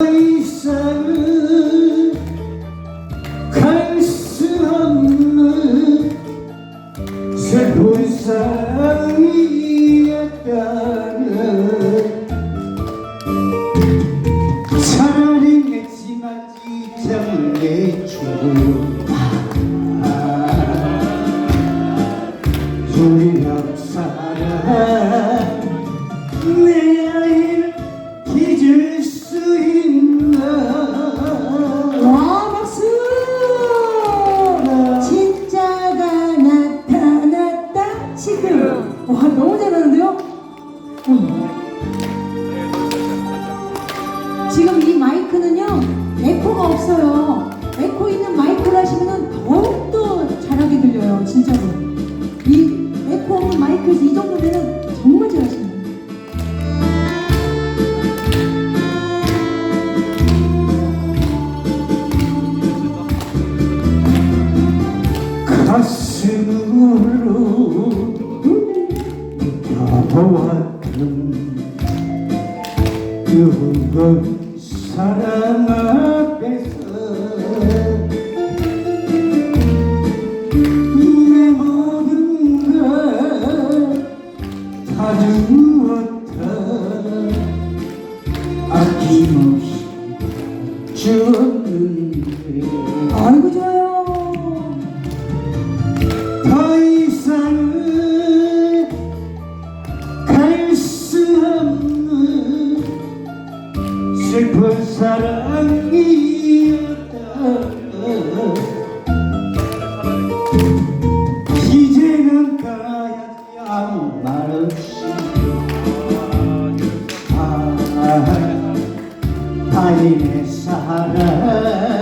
이상은 갈수 없는 차라리 맺지마 지장을 내줘 우리 지금 와 너무 잘하는데요? 음. 지금 이 마이크는요 에코가 없어요. 에코 있는 마이크를 하시면 더욱더 잘하게 들려요 진짜로. 이 에코 없는 마이크에서 이 정도면 정말 잘하십니다. 가 느껴보았던 그건 사랑 앞에서 내 모든 걸다 주었다. 아낌없이 주었는데 사랑이었다 이제는 가야지 아무 말 없이. 아, 아이네 사랑